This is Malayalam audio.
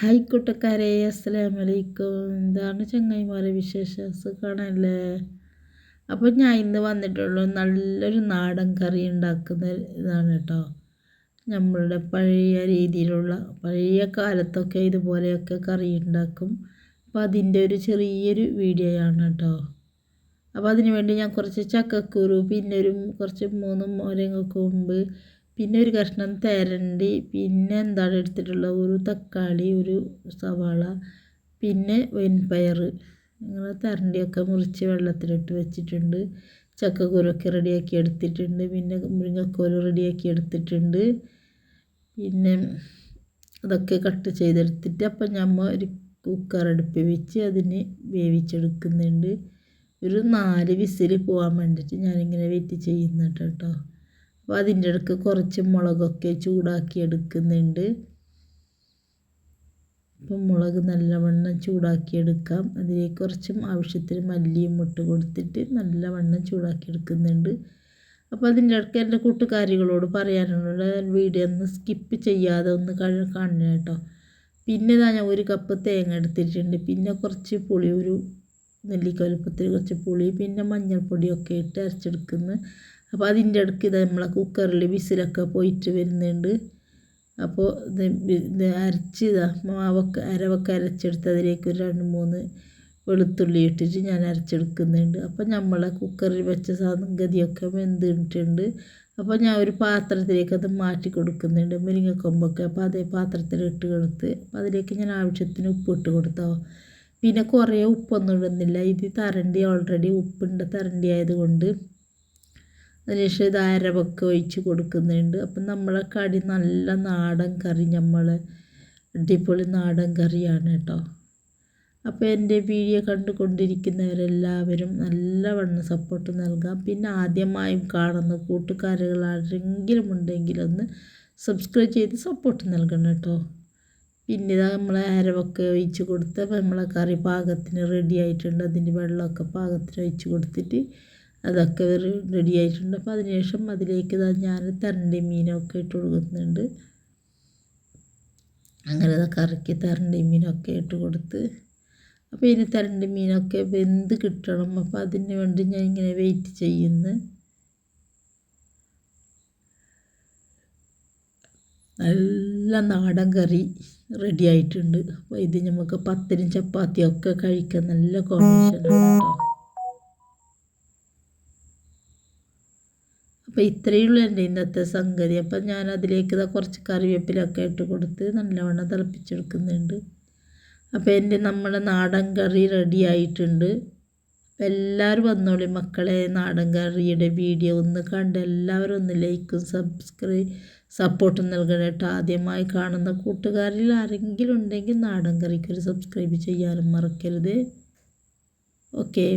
ഹായ് കൂട്ടക്കാരെ അസ്സലാം വലൈക്കും എന്താണ് ചങ്ങായിമാരെ വിശേഷം സുഖമാണല്ലേ അപ്പോൾ ഞാൻ ഇന്ന് വന്നിട്ടുള്ളൂ നല്ലൊരു നാടൻ കറി ഉണ്ടാക്കുന്ന ഇതാണ് കേട്ടോ. നമ്മളുടെ പഴയ രീതിയിലുള്ള പഴയ കാലത്തൊക്കെ ഇതുപോലെയൊക്കെ കറി ഉണ്ടാക്കും. അപ്പോൾ അതിന്റെ ഒരു ചെറിയൊരു വീഡിയോയാണ് കേട്ടോ. അപ്പോൾ അതിന് വേണ്ടി ഞാൻ കുറച്ച് ചക്കക്കുരു പിന്നെ ഒരു കുറച്ച് മൂന്ന് മോരങ്ങ കൊമ്പ് പിന്നെ ഒരു കഷ്ണം തരണ്ടി പിന്നെ എന്താണ് എടുത്തിട്ടുള്ളത്? ഒരു തക്കാളി ഒരു സവാള പിന്നെ വെൻപയർ ഇങ്ങനെ തരണ്ടിയൊക്കെ മുറിച്ച് വെള്ളത്തിലിട്ട് വെച്ചിട്ടുണ്ട്. ചക്കക്കുരൊക്കെ റെഡിയാക്കി എടുത്തിട്ടുണ്ട്. പിന്നെ മുരിങ്ങക്കോൽ റെഡിയാക്കി എടുത്തിട്ടുണ്ട്. പിന്നെ അതൊക്കെ കട്ട് ചെയ്തെടുത്തിട്ട് അപ്പം നമ്മൾ ഒരു കുക്കർ അടുപ്പിൽ വെച്ച് അതിന് വേവിച്ചെടുക്കുന്നുണ്ട്. ഒരു നാല് വിസിൽ പോകാൻ വേണ്ടിയിട്ട് ഞാനിങ്ങനെ വെയിറ്റ് ചെയ്യുന്നുണ്ട് കേട്ടോ. അപ്പോൾ അതിന്റെ ഇടയ്ക്ക് കുറച്ച് മുളകൊക്കെ ചൂടാക്കി എടുക്കുന്നുണ്ട് അപ്പം മുളക് നല്ലവണ്ണം ചൂടാക്കി എടുക്കാം അതിലേക്ക് കുറച്ചും ആവശ്യത്തിന് മല്ലിയും മുട്ട് കൊടുത്തിട്ട് നല്ലവണ്ണം ചൂടാക്കി എടുക്കുന്നുണ്ട് അപ്പോൾ അതിന്റെ ഇടയ്ക്ക് എന്റെ കൂട്ടുകാരികളോട് പറയാനുള്ള വീഡിയോ ഒന്ന് സ്കിപ്പ് ചെയ്യാതെ ഒന്ന് കാണണം കേട്ടോ. പിന്നെ ഇതാ ഞാൻ ഒരു കപ്പ് തേങ്ങ എടുത്തിട്ടുണ്ട്. പിന്നെ കുറച്ച് പുളി ഒരു നെല്ലിക്കലുപ്പത്തിൽ കുറച്ച് പുളി പിന്നെ മഞ്ഞൾപ്പൊടിയൊക്കെ ഇട്ട് അരച്ചെടുക്കുന്നു. അപ്പോൾ അതിന്റെ ഇടയ്ക്ക് ഇത് നമ്മളെ കുക്കറിൽ വിസിലൊക്കെ പോയിട്ട് വരുന്നുണ്ട്. അപ്പോൾ ഇത് അരച്ച് മാവൊക്കെ അരവൊക്കെ അരച്ചെടുത്ത് അതിലേക്ക് ഒരു രണ്ട് മൂന്ന് വെളുത്തുള്ളി ഇട്ടിട്ട് ഞാൻ അരച്ചെടുക്കുന്നുണ്ട്. അപ്പോൾ നമ്മളെ കുക്കറിൽ വെച്ച സംഗതിയൊക്കെ വെന്തിട്ടുണ്ട്. അപ്പോൾ ഞാൻ ഒരു പാത്രത്തിലേക്ക് അത് മാറ്റി കൊടുക്കുന്നുണ്ട്. മുരിങ്ങക്കൊമ്പൊക്കെ. അപ്പോൾ അതേ പാത്രത്തിൽ ഇട്ട് കൊടുത്ത് അപ്പോൾ അതിലേക്ക് ഞാൻ ആവശ്യത്തിന് ഉപ്പ് ഇട്ട് കൊടുത്തോ. പിന്നെ കുറേ ഉപ്പൊന്നും ഇടുന്നില്ല. ഇത് തരണ്ടി ഓൾറെഡി ഉപ്പിന്റെ തരണ്ടി ആയതുകൊണ്ട് അതിനുശേഷം ഇത് അരവൊക്കെ ഒഴിച്ച് കൊടുക്കുന്നുണ്ട്. അപ്പം നമ്മളെ കടി നല്ല നാടൻ കറി നമ്മൾ അടിപൊളി നാടൻ കറിയാണ് കേട്ടോ. അപ്പോൾ എന്റെ വീഡിയോ കണ്ടുകൊണ്ടിരിക്കുന്നവരെല്ലാവരും നല്ലവണ്ണം സപ്പോർട്ട് നൽകാം. പിന്നെ ആദ്യമായും കാണുന്ന കൂട്ടുകാരുകൾ ആരെങ്കിലും ഉണ്ടെങ്കിൽ ഒന്ന് സബ്സ്ക്രൈബ് ചെയ്ത് സപ്പോർട്ട് നൽകണം കേട്ടോ. പിന്നെ ഇതാ നമ്മളെ അരവൊക്കെ ഒഴിച്ച് കൊടുത്ത് നമ്മളെ കറി പാകത്തിന് റെഡി ആയിട്ടുണ്ട്. അതിന്റെ വെള്ളമൊക്കെ പാകത്തിന് ഒഴിച്ച് കൊടുത്തിട്ട് അതൊക്കെ റെഡി ആയിട്ടുണ്ട്. അപ്പോൾ അതിനുശേഷം അതിലേക്ക് ഞാൻ തരണ്ടി മീനൊക്കെ ഇട്ട് കൊടുക്കുന്നുണ്ട്. അങ്ങനെ കറിക്ക് തരണ്ടി മീനൊക്കെ ഇട്ട് കൊടുത്ത്. അപ്പോൾ ഇനി തരണ്ടി മീനൊക്കെ വെന്ത് കിട്ടണം. അപ്പോൾ അതിന് വേണ്ടി ഞാൻ ഇങ്ങനെ വെയിറ്റ് ചെയ്യുന്നു. നല്ല നാടൻ കറി റെഡി ആയിട്ടുണ്ട്. അപ്പോൾ ഇത് നമുക്ക് പത്തിനും ചപ്പാത്തിയൊക്കെ കഴിക്കാൻ നല്ല കോമ്പിനേഷനാണ് കേട്ടോ. അപ്പോൾ ഇത്രയേ ഉള്ളൂ എന്റെ ഇന്നത്തെ സംഗതി. അപ്പം ഞാൻ അതിലേക്ക് കുറച്ച് കറിവേപ്പിലൊക്കെ ഇട്ട് കൊടുത്ത് നല്ലവണ്ണം തിളപ്പിച്ചെടുക്കുന്നുണ്ട്. അപ്പോൾ എന്റെ നമ്മുടെ നാടൻ കറി റെഡി ആയിട്ടുണ്ട്. അപ്പം എല്ലാവരും വന്നോളി മക്കളെ നാടൻ കറിയുടെ വീഡിയോ ഒന്ന് കണ്ട് എല്ലാവരും ഒന്ന് ലൈക്കും സബ്സ്ക്രൈബ് സപ്പോർട്ടും നൽകണം കേട്ടോ ആദ്യമായി കാണുന്ന കൂട്ടുകാരിൽ ആരെങ്കിലും ഉണ്ടെങ്കിൽ നാടൻ കറിക്കൊരു സബ്സ്ക്രൈബ് ചെയ്യാനും മറക്കരുത്. ഓക്കേ